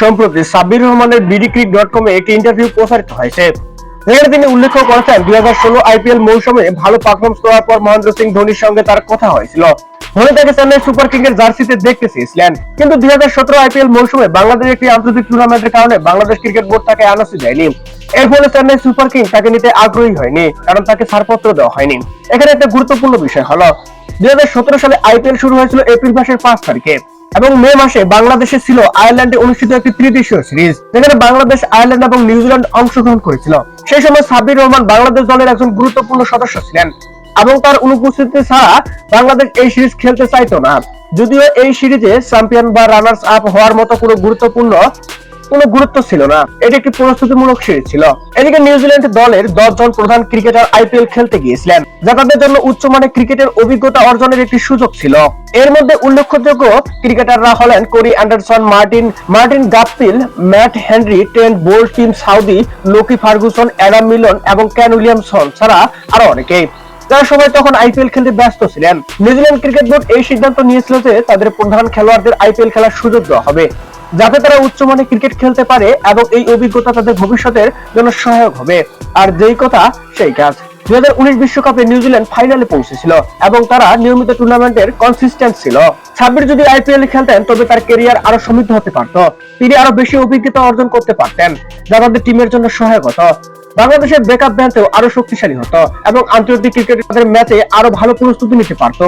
সম্প্রতি সাব্বির রহমানের BD ক্রিক dot কমে একটি ইন্টারভিউ প্রচারিত হয়েছে। যেখানে তিনি উল্লেখ করেছেন, দুই হাজার ষোলো আইপিএল মৌসুমে ভালো পারফরমেন্স করার পর মহেন্দ্র সিং ধোনির সঙ্গে তার কথা হয়েছিল। ধোনি তাকে চেন্নাই সুপার কিং এর জার্সিতে দেখতে চেয়েছিলেন কিন্তু দুই হাজার সতেরো আইপিএল মৌসুমে বাংলাদেশ একটি আন্তর্জাতিক টুর্নামেন্টের কারণে বাংলাদেশ ক্রিকেট বোর্ড তাকে এনওসি দেয়নি এর ফলে চেন্নাই সুপার কিং তাকে নিতে আগ্রহী হয়নি, কারণ তাকে ছাড়পত্র দেওয়া হয়নি। এখানে একটা গুরুত্বপূর্ণ বিষয় হলো, দুই হাজার সতেরো সালে আইপিএল শুরু হয়েছিল এপ্রিল মাসের পাঁচ তারিখে। এবং মে মাসে বাংলাদেশে ছিল আয়ারল্যান্ডে অনুষ্ঠিত একটি ত্রিদেশীয় সিরিজ, যেখানে বাংলাদেশ, আয়ারল্যান্ড এবং নিউজিল্যান্ড অংশগ্রহণ করেছিল। সেই সময় সাবির রহমান বাংলাদেশ দলের একজন গুরুত্বপূর্ণ সদস্য ছিলেন এবং তার অনুপস্থিতি ছাড়া বাংলাদেশ এই সিরিজ খেলতে চাইতো না। যদিও এই সিরিজে চ্যাম্পিয়ন বা রানার্স আপ হওয়ার মতো কোনো গুরুত্বপূর্ণ কোনো গুরুত্ব ছিল না। এটি একটি প্রস্তুতিমূলক সিরিজ ছিল। এদিকে নিউজিল্যান্ড দলের দশ জন প্রধান ক্রিকেটার আইপিএল খেলতে গিয়েছিলেন, যা তাদের জন্য উচ্চমানের ক্রিকেটের অভিজ্ঞতা অর্জনের একটি সুযোগ ছিল। এর মধ্যে উল্লেখযোগ্য ক্রিকেটাররা হলেন Corey Anderson, Martin Martin Guptill Matt Henry, Trent Boult, Tim Southee, Lockie Ferguson Adam Milne এবং ক্যান উইলিয়ামসন ছাড়া আরও অনেকেই যারা সবাই তখন আইপিএল খেলতে ব্যস্ত ছিলেন। নিউজিল্যান্ড ক্রিকেট বোর্ড এই সিদ্ধান্ত নিয়েছিল যে তাদের প্রধান খেলোয়াড়দের আইপিএল খেলার সুযোগ দেওয়া হবে। যাতে তারা উচ্চমানের ক্রিকেট খেলতে পারে এবং এই অভিজ্ঞতা তাদের ভবিষ্যতের জন্য সহায়ক হবে। আর যেই কথা, সেই কাজ। দুই হাজার উনিশ বিশ্বকাপে নিউজিল্যান্ড ফাইনালে পৌঁছেছিল এবং তারা নিয়মিত টুর্নামেন্টের কনসিস্টেন্ট ছিল। সাব্বির যদি আইপিএল খেলতেন, তবে তার কেরিয়ার আরও সমৃদ্ধ হতে পারত। তিনি আরও বেশি অভিজ্ঞতা অর্জন করতে পারতেন, যা তাদের টিমের জন্য সহায়ক হতো। বাংলাদেশের ব্যাকআপ ব্যান্ডেও আরও শক্তিশালী হতো এবং আন্তর্জাতিক ক্রিকেটের ম্যাচে আরও ভালো প্রস্তুতি নিতে পারতো।